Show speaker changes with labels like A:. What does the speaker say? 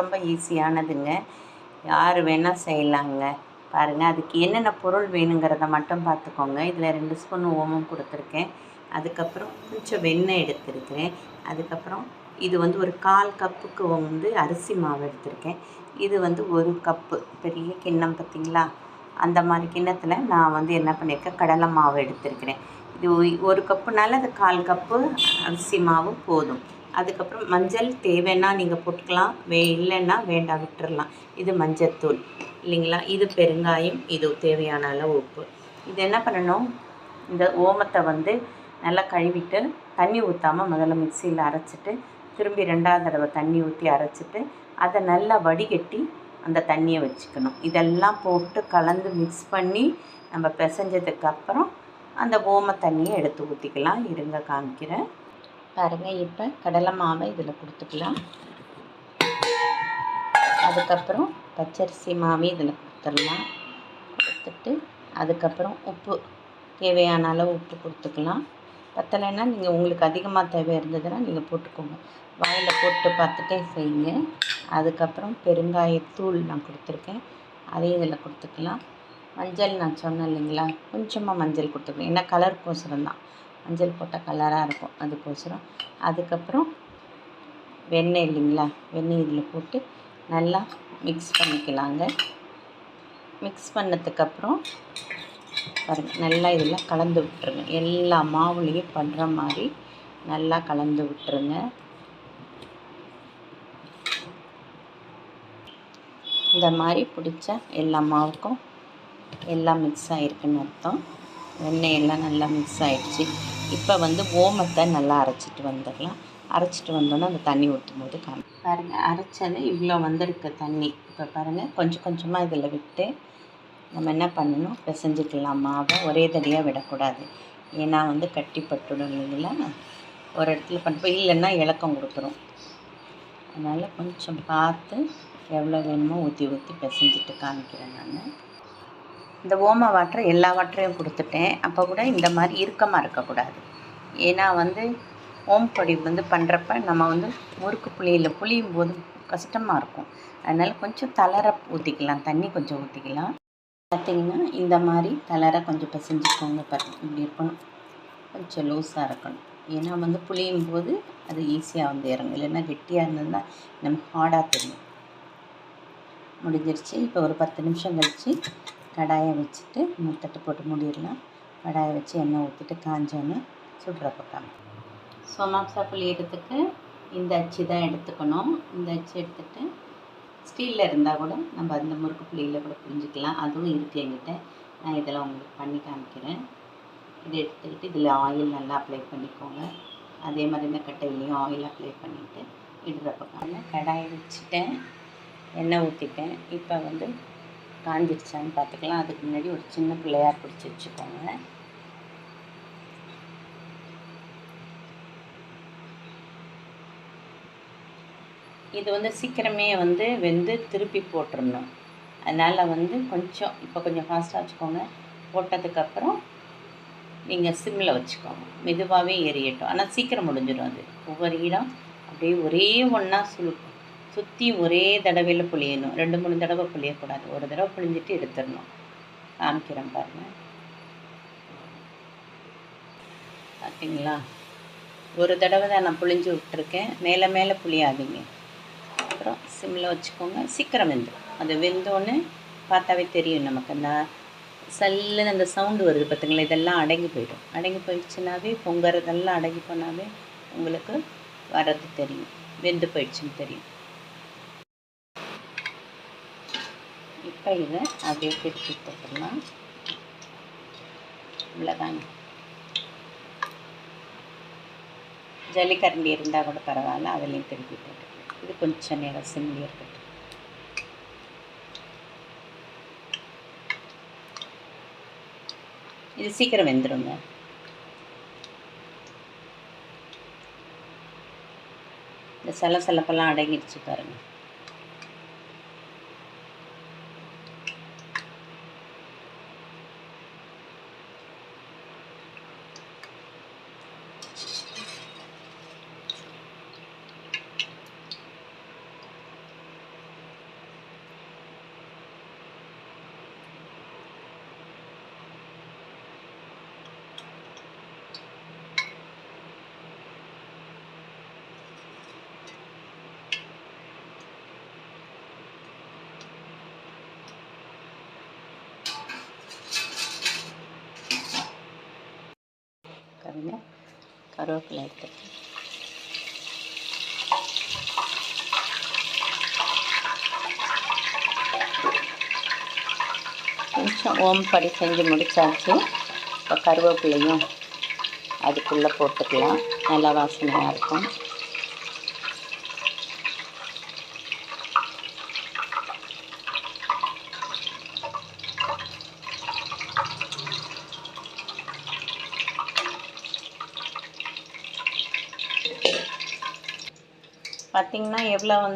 A: ரொம்ப ரொம்ப ஈஸியானதுங்க. யார் வேணால் செய்யலாங்க. பாருங்கள் அதுக்கு என்னென்ன பொருள் வேணுங்கிறத மட்டும் பார்த்துக்கோங்க. இதில் ரெண்டு ஸ்பூன் ஓமம் கொடுத்துருக்கேன். அதுக்கப்புறம் கொஞ்சம் வெண்ணெய் எடுத்திருக்கிறேன். அதுக்கப்புறம் இது வந்து ஒரு கால் கப்புக்கு வந்து அரிசி மாவு எடுத்திருக்கேன். இது வந்து ஒரு கப்பு பெரிய கிண்ணம் பார்த்தீங்களா? அந்த மாதிரி கிண்ணத்தில் நான் வந்து என்ன பண்ணியிருக்கேன்? கடலை மாவு எடுத்திருக்கிறேன். இது ஒரு கப்புனால அது கால் கப்பு அரிசி மாவு போதும். அதுக்கப்புறம் மஞ்சள் தேவைன்னா நீங்கள் போட்டுக்கலாம். வே இல்லைன்னா வேண்டாம் விட்டுடலாம் இது மஞ்சத்தூள் இல்லைங்களா? இது பெருங்காயம் இது தேவையான அளவு உப்பு. இது என்ன பண்ணணும்? இந்த ஓமத்தை வந்து நல்லா கழுவிட்டு தண்ணி ஊற்றாமல் முதல்ல மிக்சியில் அரைச்சிட்டு திரும்பி ரெண்டாவது தடவை தண்ணி ஊற்றி அரைச்சிட்டு அதை நல்லா வடிகட்டி அந்த தண்ணியை வச்சுக்கணும். இதெல்லாம் போட்டு கலந்து மிக்ஸ் பண்ணி நம்ம பிசைஞ்சதுக்கப்புறம் அந்த ஓம தண்ணியை எடுத்து ஊற்றிக்கலாம் இருங்க காமிக்கிறேன். பாருங்கள் இப்போ கடலை மாவை இதில் கொடுத்துக்கலாம். அதுக்கப்புறம் பச்சரிசி மாவு இதில் கொடுத்துடலாம். கொடுத்துட்டு அதுக்கப்புறம் உப்பு தேவையான அளவு உப்பு கொடுத்துக்கலாம். பத்தலைன்னா நீங்கள் உங்களுக்கு அதிகமாக தேவை இருந்ததுன்னா நீங்கள் போட்டுக்கோங்க. வாயில் போட்டு பார்த்துட்டே செய்யுங்க. அதுக்கப்புறம் பெருங்காயத்தூள் நான் கொடுத்துருக்கேன். அதையும் இதில் கொடுத்துக்கலாம். மஞ்சள் நான் சொன்னேன் இல்லைங்களா? கொஞ்சமாக மஞ்சள் கொடுத்துக்கலாம். ஏன்னா கலர் கோசரம் தான் மஞ்சள் போட்டால் கலராக இருக்கும். அதுக்கோசரம் அதுக்கப்புறம் வெண்ணெய் இல்லைங்களா? வெண்ணெய் இதில் போட்டு நல்லா மிக்ஸ் பண்ணிக்கலாங்க. மிக்ஸ் பண்ணதுக்கப்புறம் பாருங்கள் நல்லா இதெல்லாம் கலந்து விட்டுருங்க. எல்லா மாவுலேயும் பண்ணுற மாதிரி நல்லா கலந்து விட்டுருங்க. இந்த மாதிரி பிடிச்ச எல்லா மாவுக்கும் எல்லாம் மிக்ஸ் ஆகிருக்குன்னு அர்த்தம். வெண்ணெய் எல்லாம் நல்லா மிக்ஸ் ஆகிடுச்சு இப்போ வந்து ஓமத்தை நல்லா அரைச்சிட்டு வந்துடலாம். அரைச்சிட்டு வந்தோன்னே அந்த தண்ணி ஊற்றும் போது காமி பாருங்கள் அரைச்சது இவ்வளோ வந்திருக்கு தண்ணி. இப்போ பாருங்கள் கொஞ்சம் கொஞ்சமாக இதில் விட்டு நம்ம என்ன பண்ணணும்? பிசைஞ்சிக்கலாம். மாவை ஒரே தடியாக விடக்கூடாது. ஏன்னா வந்து கட்டி பட்டுடும் இல்லைங்களா? ஒரு இடத்துல பண்ணுறப்ப இல்லைன்னா இலக்கம் கொடுத்துரும். அதனால் கொஞ்சம் பார்த்து எவ்வளோ வேணுமோ ஊற்றி ஊற்றி பிசைஞ்சிட்டு காமிக்கிறேன் நான். இந்த ஓம வாட்டரை எல்லா வாட்டரையும் கொடுத்துட்டேன். அப்போ கூட இந்த மாதிரி இறுக்கமாக இருக்கக்கூடாது. ஏன்னா வந்து ஓம் பொடி வந்து பண்ணுறப்ப நம்ம வந்து முறுக்கு புளியில் புளியும் போது கஷ்டமாக இருக்கும். அதனால் கொஞ்சம் தளர ஊற்றிக்கலாம் தண்ணி கொஞ்சம் ஊற்றிக்கலாம் பார்த்தீங்கன்னா இந்த மாதிரி தளர கொஞ்சம் பிசைஞ்சுக்கோங்க. பாருங்க இப்படி இருக்கணும். கொஞ்சம் லூஸாக இருக்கணும். ஏன்னா வந்து புளியும் போது அது ஈஸியாக வந்து இறங்கும் இல்லைன்னா கெட்டியாக இருந்ததுன்னா நமக்கு ஹார்டாக தெரியும். முடிஞ்சிருச்சு. இப்போ ஒரு பத்து நிமிஷம் கழித்து கடாயை வச்சுட்டு முத்தட்டு தட்டு போட்டு மூடிடலாம். கடாயை வச்சு எண்ணெய் ஊற்றிட்டு காஞ்சோன்னு சுடுற பக்கம். சோமாப்சா புளியறதுக்கு இந்த அச்சு தான் எடுத்துக்கணும். இந்த அச்சு எடுத்துகிட்டு ஸ்டீலில் இருந்தால் கூட நம்ம அந்த முறுக்கு புளியில் கூட புரிஞ்சுக்கலாம் அதுவும் இருக்குது என்கிட்ட. நான் இதில் உங்களுக்கு பண்ணி காமிக்கிறேன். இதை எடுத்துக்கிட்டு இதில் ஆயில் நல்லா அப்ளை பண்ணிக்கோங்க. அதே மாதிரி இந்த கட்டையிலையும் ஆயில் அப்ளை பண்ணிவிட்டு இடுற பக்கம். கடாயை வச்சுட்டேன். எண்ணெய் ஊற்றிட்டேன் இப்போ வந்து காஞ்சிடுச்சான்னு பார்த்துக்கலாம். அதுக்கு முன்னாடி ஒரு சின்ன பிள்ளையார் பிடிச்சி வச்சுக்கோங்க. இது வந்து சீக்கிரமே வந்து வெந்து திருப்பி போட்டுடணும் அதனால் வந்து கொஞ்சம் இப்போ கொஞ்சம் ஃபாஸ்ட்டாக வச்சுக்கோங்க. போட்டதுக்கப்புறம் நீங்கள் சிம்மில் வச்சுக்கோங்க. மெதுவாகவே எரியட்டும் ஆனால் சீக்கிரம் முடிஞ்சிடும் அது. ஒவ்வொரு இடம் அப்படியே ஒரே ஒன்றா சுழுக்கும் சுற்றி ஒரே தடவையில் புளியணும் ரெண்டு மூணு தடவை புளியக்கூடாது ஒரு தடவை புளிஞ்சிட்டு எடுத்துடணும். காமிக்கிறேன் பாருங்கள் பார்த்தீங்களா ஒரு தடவை தான் நான் புளிஞ்சு விட்டுருக்கேன். மேலே மேலே புளியாதீங்க அப்புறம் சிம்மில் வச்சுக்கோங்க. சீக்கிரம் வெந்துடும் அது வெந்தோன்னு பார்த்தாவே தெரியும் நமக்கு. அந்த சல்லுன்னு அந்த சவுண்டு வருது பார்த்தீங்களா இதெல்லாம் அடங்கி போயிடும். அடங்கி போயிடுச்சுனாவே பொங்கறதெல்லாம் அடங்கி போனாவே உங்களுக்கு வர்றது தெரியும். வெந்து போயிடுச்சுன்னு தெரியும். இப்போ இதை அப்படியே திருப்பி போட்டுடலாம் இவ்வளோதாங்க ஜல்லிக்கரண்டி இருந்தால் கூட பரவாயில்ல அதுலேயும் திருப்பி போட்டுக்கலாம். இது கொஞ்சம் நேரம் சிம்லி இருக்கட்டும். இது சீக்கிரம் வெந்துடுங்க இந்த சலசலப்பெல்லாம் அடங்கிடுச்சு பாருங்கள் பாருங்கள் கருவேப்பிலை எடுத்துக்கலாம். கொஞ்சம் ஓம் படி செஞ்சு முடித்தாச்சு இப்போ கருவேப்பிலையும் அதுக்குள்ளே போட்டுக்கலாம். நல்லா வாசனையாக இருக்கும். பார்த்திங்கன்னா எவ்வளோ வந்து